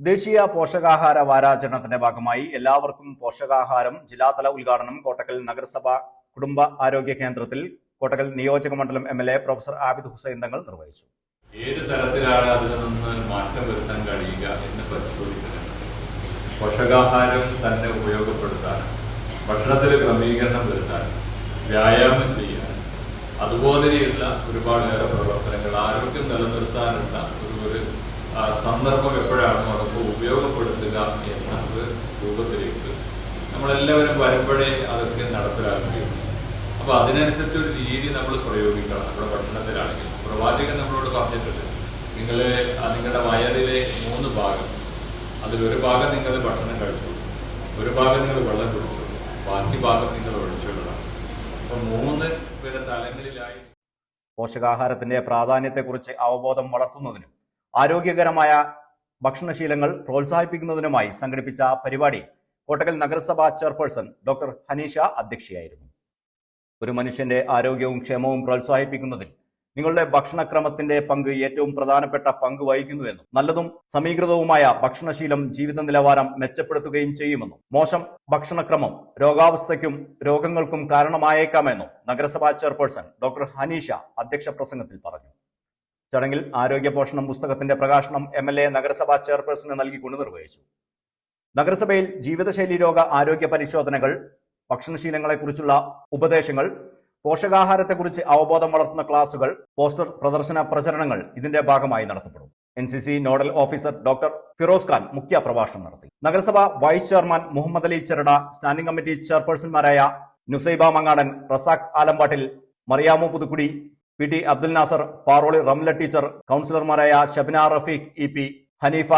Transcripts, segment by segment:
ദേശീയ പോഷകാഹാര വാരാചരണത്തിന്റെ ഭാഗമായി എല്ലാവർക്കും പോഷകാഹാരം ജില്ലാതല ഉദ്ഘാടനം കോട്ടക്കൽ നഗരസഭ കുടുംബ ആരോഗ്യ കേന്ദ്രത്തിൽ കോട്ടക്കൽ നിയോജക മണ്ഡലം M L A professor Abid Hussain Thangal നിർവഹിച്ചു. ഏത് തരത്തിലാണ് അതിൽ നിന്ന് മാറ്റം വരുത്താൻ കഴിയുക എന്ന് പരിശോധിക്കുന്നത് പോഷകാഹാരം തന്നെ ഉപയോഗപ്പെടുത്താൻ ഭക്ഷണത്തിൽ ക്രമീകരണം വരുത്താൻ വ്യായാമം ചെയ്യാൻ അതുപോലെയുള്ള ഒരുപാടേറെ പ്രവർത്തനങ്ങൾ ആരോഗ്യം നിലനിർത്താനുള്ള ഒരു സന്ദർഭം എപ്പോഴാണോ അതൊക്കെ ഉപയോഗപ്പെടുത്തുക എന്ന ഒരു രൂപത്തിലേക്ക് നമ്മളെല്ലാവരും വരുമ്പോഴേ അതൊക്കെ നടപ്പിലാക്കുകയും അപ്പൊ അതിനനുസരിച്ച് ഒരു രീതി നമ്മൾ പ്രയോഗിക്കണം. നമ്മുടെ ഭക്ഷണത്തിലാണെങ്കിൽ പ്രവാചകൻ നമ്മളോട് പറഞ്ഞിട്ടുണ്ട്. നിങ്ങൾ നിങ്ങളുടെ വയറിലെ മൂന്ന് ഭാഗം. അതിലൊരു ഭാഗം നിങ്ങൾ ഭക്ഷണം കഴിച്ചു. ഒരു ഭാഗം നിങ്ങൾ വെള്ളം കുടിച്ചു. ബാക്കി ഭാഗം നിങ്ങൾ ഒഴിച്ചുകൊള്ളണം അപ്പൊ മൂന്ന് പേരെ തലങ്ങളിലായി പോഷകാഹാരത്തിന്റെ പ്രാധാന്യത്തെക്കുറിച്ച് അവബോധം വളർത്തുന്നതിനും ആരോഗ്യകരമായ ഭക്ഷണശീലങ്ങൾ പ്രോത്സാഹിപ്പിക്കുന്നതിനുമായി സംഘടിപ്പിച്ച പരിപാടി കോട്ടക്കൽ നഗരസഭാ ചെയർപേഴ്സൺ ഡോക്ടർ ഹനീഷ അധ്യക്ഷയായിരുന്നു. ഒരു മനുഷ്യന്റെ ആരോഗ്യവും ക്ഷേമവും പ്രോത്സാഹിപ്പിക്കുന്നതിൽ നിങ്ങളുടെ ഭക്ഷണക്രമത്തിന്റെ പങ്ക് ഏറ്റവും പ്രധാനപ്പെട്ട പങ്ക് വഹിക്കുന്നുവെന്നും നല്ലതും സമീകൃതവുമായ ഭക്ഷണശീലം ജീവിത നിലവാരം മെച്ചപ്പെടുത്തുകയും ചെയ്യുമെന്നും മോശം ഭക്ഷണക്രമം രോഗാവസ്ഥയ്ക്കും രോഗങ്ങൾക്കും കാരണമായേക്കാമെന്നും നഗരസഭാ ചെയർപേഴ്സൺ ഡോക്ടർ ഹനീഷ അധ്യക്ഷ പ്രസംഗത്തിൽ പറഞ്ഞു. ചടങ്ങിൽ ആരോഗ്യ പോഷണം പുസ്തകത്തിന്റെ പ്രകാശനം എം എൽ എ നഗരസഭാ ചെയർപേഴ്സണ് നൽകിക്കൊണ്ട് നിർവഹിച്ചു. നഗരസഭയിൽ ജീവിതശൈലി രോഗ ആരോഗ്യ പരിശോധനകൾ ഭക്ഷണശീലങ്ങളെക്കുറിച്ചുള്ള ഉപദേശങ്ങൾ പോഷകാഹാരത്തെക്കുറിച്ച് അവബോധം വളർത്തുന്ന ക്ലാസുകൾ പോസ്റ്റർ പ്രദർശന പ്രചരണങ്ങൾ ഇതിന്റെ ഭാഗമായി നടത്തപ്പെടും. N C C nodal officer doctor Firoz Khan മുഖ്യ പ്രഭാഷണം നടത്തി. നഗരസഭ vice chairman Muhammad Ali Cherada standing committee ചെയർപേഴ്സൺമാരായ Nusaiba Mangadan Razak Alambattil Mariyamu Puthukkudi P T Abdul Nasar Paroli Ramla teacher കൗൺസിലർമാരായ Shabina Rafeeq E P Haneefa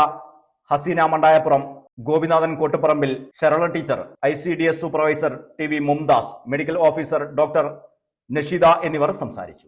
Haseena Mandayappuram Gopinathan Kottuparambil Sarala teacher I C D S supervisor T V Mumdas medical officer doctor Nasheeda എന്നിവർ സംസാരിച്ചു.